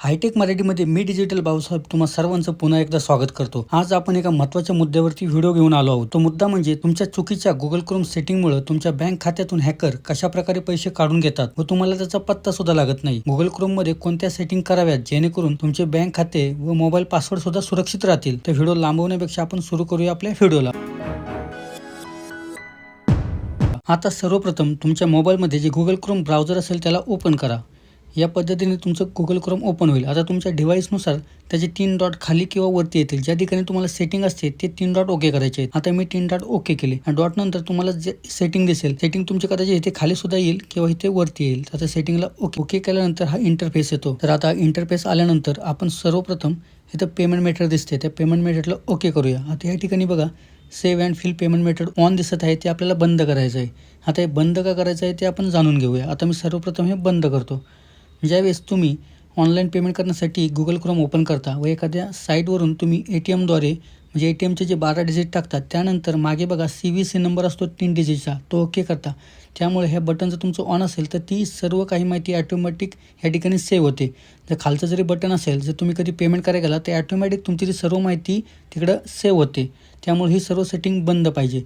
Hi tech मराठीमध्ये मी digital Bhausaheb तुम्हा सर्वांचं पुन्हा एकदा स्वागत करतो. आज आपण एका महत्त्वाच्या मुद्द्यावरती व्हिडिओ घेऊन आलो आहोत. तो मुद्दा म्हणजे तुमच्या चुकीच्या गुगल क्रोम सेटिंगमुळे तुमच्या बँक खात्यातून हॅकर कशा प्रकारे पैसे काढून घेतात व तुम्हाला त्याचा पत्ता सुद्धा लागत नाही. गुगल क्रोममध्ये कोणत्या सेटिंग कराव्यात जेणेकरून तुमचे बँक खाते व मोबाईल पासवर्ड सुद्धा सुरक्षित राहतील? तर व्हिडिओ लांबवण्यापेक्षा आपण सुरू करूया आपल्या व्हिडिओला. आता सर्वप्रथम तुमच्या मोबाईलमध्ये जे गुगल क्रोम ब्राउझर असेल त्याला ओपन करा. या पद्धतीने तुमचं गुगल क्रोम ओपन होईल. आता तुमच्या डिव्हाइसनुसार त्याचे तीन डॉट खाली किंवा वरती येतील. ज्या ठिकाणी तुम्हाला सेटिंग असते ते तीन डॉट ओके करायचे आहेत. आता मी तीन डॉट ओके केले. आणि डॉट नंतर तुम्हाला जे सेटिंग दिसेल सेटिंग तुमची कदाचित इथे खाली सुद्धा येईल किंवा इथे वरती येईल. आता सेटिंगला ओके ओके केल्यानंतर हा इंटरफेस येतो. तर आता इंटरफेस आल्यानंतर आपण सर्वप्रथम इथं पेमेंट मेथड दिसते. त्या पेमेंट मेथडला ओके करूया. आता या ठिकाणी बघा save and fill payment method on दिसत आहे. ते आपल्याला बंद करायचं आहे. आता हे बंद का करायचं आहे ते आपण जाणून घेऊया. आता मी सर्वप्रथम हे बंद करतो. ज्यावेळेस तुम्ही ऑनलाईन पेमेंट करण्यासाठी गुगल क्रोम ओपन करता व एखाद्या साईटवरून तुम्ही ए टी एमद्वारे म्हणजे ए टी एमचे जे बारा डिजिट टाकतात त्यानंतर मागे बघा सी व्ही सी नंबर असतो तीन डिजिटचा तो ओके करता. त्यामुळे ह्या बटन जर तुमचं ऑन असेल तर ती सर्व काही माहिती ॲटोमॅटिक या ठिकाणी सेव्ह होते. जर खालचं जरी बटन असेल जर तुम्ही कधी पेमेंट करायला गेला तर ॲटोमॅटिक तुमची ती सर्व माहिती तिकडं सेव्ह होते. त्यामुळे ही सर्व सेटिंग बंद पाहिजे.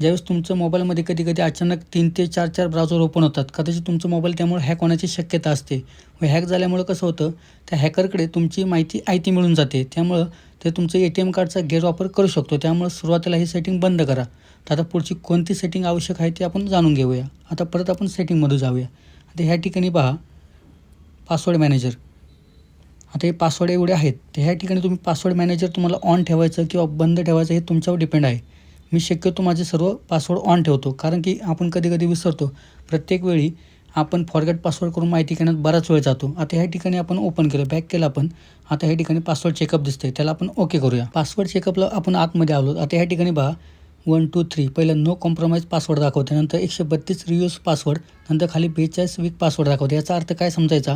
ज्यावेळेस तुमचं मोबाईलमध्ये कधी कधी अचानक तीन ते चार चार ब्राउझर ओपन होतात. कदाचित तुमचं मोबाईल त्यामुळे हॅक होण्याची शक्यता असते. व हॅक झाल्यामुळं कसं होतं त्या हॅकरकडे तुमची माहिती आयती मिळून जाते. त्यामुळं ते तुमचं ए टी एम कार्डचा गैरवापर करू शकतो. त्यामुळं सुरुवातीला ही सेटिंग बंद करा. तर आता पुढची कोणती सेटिंग आवश्यक आहे ते आपण जाणून घेऊया. आता परत आपण सेटिंगमध्ये जाऊया. आता ह्या ठिकाणी पहा. पासवर्ड मॅनेजर आता हे पासवर्ड एवढे आहेत. तर ह्या ठिकाणी तुम्ही पासवर्ड मॅनेजर तुम्हाला ऑन ठेवायचं किंवा बंद ठेवायचं हे तुमच्यावर डिपेंड आहे. मी शक्यतो माझे सर्व पासवर्ड ऑन ठेवतो. कारण की आपण कधी कधी विसरतो. प्रत्येक वेळी आपण फॉरगेट पासवर्ड करून माहिती घेण्यात बराच वेळ जातो. आता ह्या ठिकाणी आपण ओपन केलं बॅक केलं आपण. आता ह्या ठिकाणी पासवर्ड चेकअप दिसतंय. त्याला आपण ओके करूया. पासवर्ड चेकअपला आपण आतमध्ये आलो. आता ह्या ठिकाणी पहा. वन टू थ्री पहिलं नो कॉम्प्रोमाइज पासवर्ड दाखवते नंतर एकशे बत्तीस रियूज पासवर्ड नंतर खाली बेचाळीस वीक पासवर्ड दाखवते याचा अर्थ काय समजायचा?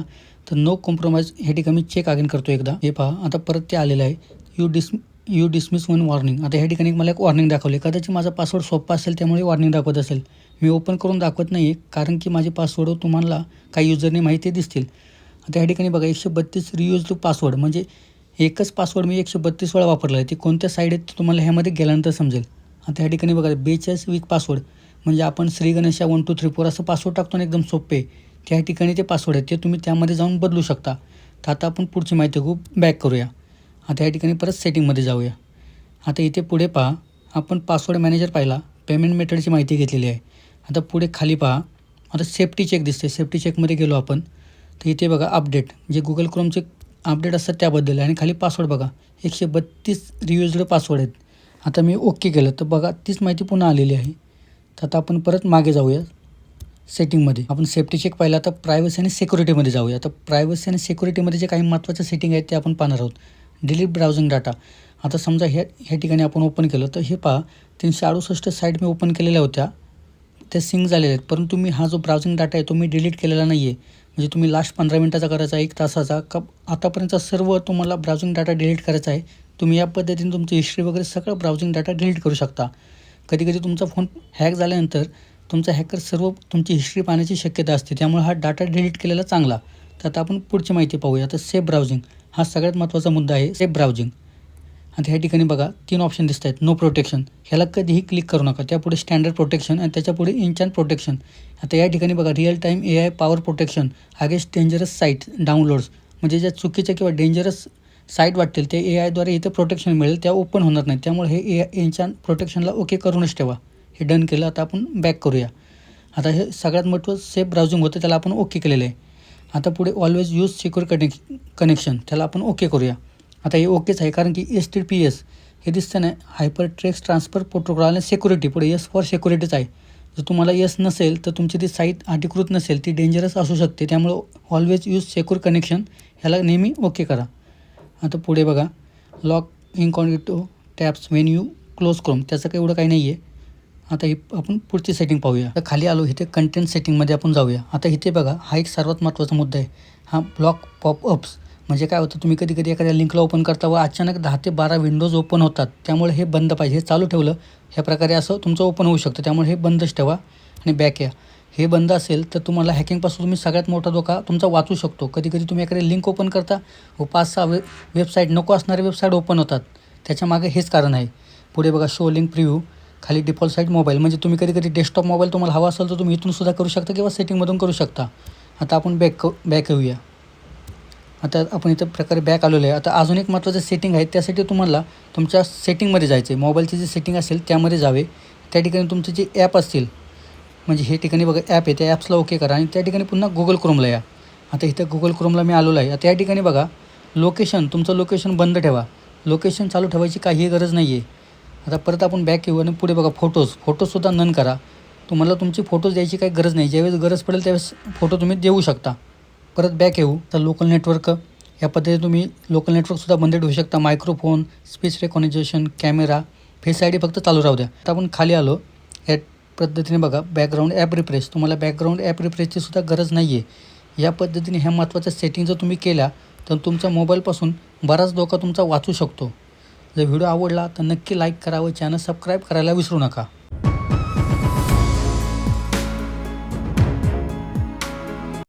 तर नो कॉम्प्रोमाइज हे ठिकाणी मी चेक अगेन करतो एकदा. हे पहा. आता परत ते आलेलं आहे. You dis you dismiss one warning आता ह्या ठिकाणी मला एक वॉर्निंग दाखवली. कदाचित माझा पासवर्ड सोपा असेल त्यामुळे वॉर्निंग दाखवत असेल. मी ओपन करून दाखवत नाही आहे कारण की माझे पासवर्ड तुम्हाला काही युजरने माहिती दिसतील. आता ह्या ठिकाणी बघा एकशे बत्तीस रियूज पासवर्ड म्हणजे एकच पासवर्ड मी एकशे बत्तीस वेळा वापरला आहे ते कोणत्या साईड आहेत तुम्हाला ह्यामध्ये गेल्यानंतर समजेल. आता ह्या ठिकाणी बघा बेचाळीस वीक पासवर्ड म्हणजे आपण Shri Ganesha one two three four असं पासवर्ड टाकतो ना एकदम सोपे. त्या ठिकाणी ते पासवर्ड आहेत ते तुम्ही त्यामध्ये जाऊन बदलू शकता. तर आता आपण पुढची माहिती खूप बॅक करूया. आता या ठिकाणी परत सेटिंगमध्ये जाऊया. आता इथे पुढे पहा आपण पासवर्ड मॅनेजर पाहिला. पेमेंट मेथडची माहिती घेतलेली आहे. आता पुढे खाली पहा. आता सेफ्टी चेक दिसते सेफ्टी चेकमध्ये गेलो आपण. तर इथे बघा अपडेट जे गुगल क्रोमचे अपडेट असतात त्याबद्दल आणि खाली पासवर्ड बघा. एकशे बत्तीस रियुजड पासवर्ड आहेत. आता मी ओके केलं. तर बघा तीच माहिती पुन्हा आलेली आहे. तर आता आपण परत मागे जाऊया सेटिंगमध्ये आपण सेफ्टी चेक पाहिला. तर प्रायव्हसी आणि सिक्युरिटीमध्ये जाऊया. आता प्रायव्हसी आणि सिक्युरिटीमध्ये जे काही महत्त्वाचं सेटिंग आहेत ते आपण पाहणार आहोत. Delete browsing data. आता समजा ह्या ह्या ठिकाणी आपण ओपन केलं तर हे पहा तीनशे अडुसष्ट साईट मी ओपन केलेल्या होत्या. त्या सिंक झालेल्या आहेत. परंतु मी हा जो ब्राउझिंग डाटा आहे तो मी डिलीट केलेला नाही आहे म्हणजे तुम्ही लास्ट पंधरा मिनटाचा करायचा एक तासाचा का आतापर्यंतचा सर्व तुम्हाला ब्राउझिंग डाटा डिलीट करायचा आहे तुम्ही या पद्धतीने तुमची हिस्ट्री वगैरे सगळं ब्राउझिंग डाटा डिलीट करू शकता. कधी कधी तुमचा फोन हॅक झाल्यानंतर तुमचा हॅकर सर्व तुमची हिस्ट्री पाहण्याची शक्यता असते. त्यामुळे हा डाटा डिलीट केलेला चांगला. तर आता आपण पुढची माहिती पाहूया. तर सेफ ब्राउझिंग हा सगळ्यात महत्त्वाचा मुद्दा आहे सेफ ब्राउझिंग आता ह्या ठिकाणी बघा तीन ऑप्शन दिसत आहेत. नो प्रोटेक्शन ह्याला कधीही क्लिक करू नका. त्यापुढे स्टँडर्ड प्रोटेक्शन आणि त्याच्यापुढे इंचान प्रोटेक्शन आता या ठिकाणी बघा real time A I power protection against dangerous site downloads म्हणजे ज्या चुकीच्या किंवा डेंजरस साईट वाटतील ते ए आयद्वारे इथं प्रोटेक्शन मिळेल. त्या ओपन होणार नाही त्यामुळे हे ए इंचान प्रोटेक्शनला ओके करूनच ठेवा. हे डन केलं आता आपण बॅक करूया. आता हे सगळ्यात मोठं सेफ ब्राउझिंग होतं त्याला आपण ओके केलेलं आहे. आता पुढे always use secure connect connection त्याला आपण ओके करूया. आता हे ओकेच आहे कारण की एस टी पी एस हे दिसतं नाही हायपर ट्रेक्स ट्रान्सफर प्रोटोकॉल आणि सिक्युरिटी पुढे एस फॉर सिक्युरिटीच आहे. जर तुम्हाला यस नसेल तर तुमची ती साईट अधिकृत नसेल ती डेंजरस असू शकते. त्यामुळं ऑलवेज यूज सेक्युअर कनेक्शन ह्याला नेहमी ओके करा. आता पुढे बघा. Lock incognito tabs when you close Chrome त्याचं काही एवढं काही नाही आहे आता हे आपण पुढची सेटिंग पाहूया. तर खाली आलो इथे कंटेंट सेटिंगमध्ये आपण जाऊया. आता इथे बघा हा एक सर्वात महत्त्वाचा मुद्दा आहे. हा ब्लॉक पॉपअप्स म्हणजे काय होतं तुम्ही कधी कधी एखाद्या लिंकला ओपन करता व अचानक दहा ते बारा विंडोज ओपन होतात. त्यामुळे हे बंद पाहिजे. हे चालू ठेवलं ह्या प्रकारे असं तुमचं ओपन होऊ शकतं. त्यामुळे हे बंदच ठेवा आणि बॅक या. हे बंद असेल तर तुम्हाला हॅकिंगपासून तुम्ही सगळ्यात मोठा धोका तुमचा वाचू शकतो. कधी कधी तुम्ही एखादी लिंक ओपन करता व पाच सहा वे वेबसाईट नको असणारे वेबसाईट ओपन होतात. त्याच्यामागे हेच कारण आहे. पुढे बघा शो लिंक प्रिव्ह्यू खाली डिफॉल्ट साईट मोबाईल म्हणजे तुम्ही कधी कधी डेस्कटॉप मोबाईल तुम्हाला हवा असेल तर तुम्ही इथून सुद्धा करू शकता किंवा सेटिंगमधून करू शकता. आता आपण बॅक बॅक येऊया. आता आपण इथं प्रकारे बॅक आलेलो आहे. आता अजून एक महत्त्वाचं सेटिंग आहे. त्यासाठी तुम्हाला तुमच्या सेटिंगमध्ये जायचं आहे मोबाईलची जी सेटिंग असेल त्यामध्ये जावे. त्या ठिकाणी तुमचे जे ॲप असतील म्हणजे हे ठिकाणी बघा ॲप आहे. त्या ॲप्सला ओके करा. आणि त्या ठिकाणी पुन्हा गुगल क्रोमला या. आता इथं गुगल क्रोमला मी आलेलो आहे. आता या ठिकाणी बघा लोकेशन तुमचं लोकेशन बंद ठेवा. लोकेशन चालू ठेवायची काहीही गरज नाही आहे आता परत आपण बॅक येऊ आणि पुढे बघा फोटोज फोटोजसुद्धा नन करा. तुम्हाला तुमची फोटोज द्यायची काही गरज नाही. ज्यावेळेस गरज पडेल त्यावेळेस फोटो तुम्ही देऊ शकता. परत बॅक येऊ. तर लोकल नेटवर्क या पद्धतीने तुम्ही लोकल नेटवर्कसुद्धा बंद ठेवू शकता. Microphone speech recognition camera face I D फक्त चालू राहू द्या. आता आपण खाली आलो. या पद्धतीने बघा. बॅकग्राऊंड ॲप रिफ्रेश तुम्हाला बॅकग्राऊंड ॲप रिफ्रेशची सुद्धा गरज नाही आहे या पद्धतीने ह्या महत्त्वाच्या सेटिंग जर तुम्ही केल्या तर तुमच्या मोबाईलपासून बराच धोका तुमचा वाचू शकतो. जर व्हिडिओ आवडला तर नक्की लाईक करा व चॅनल सबस्क्राईब करायला विसरू नका.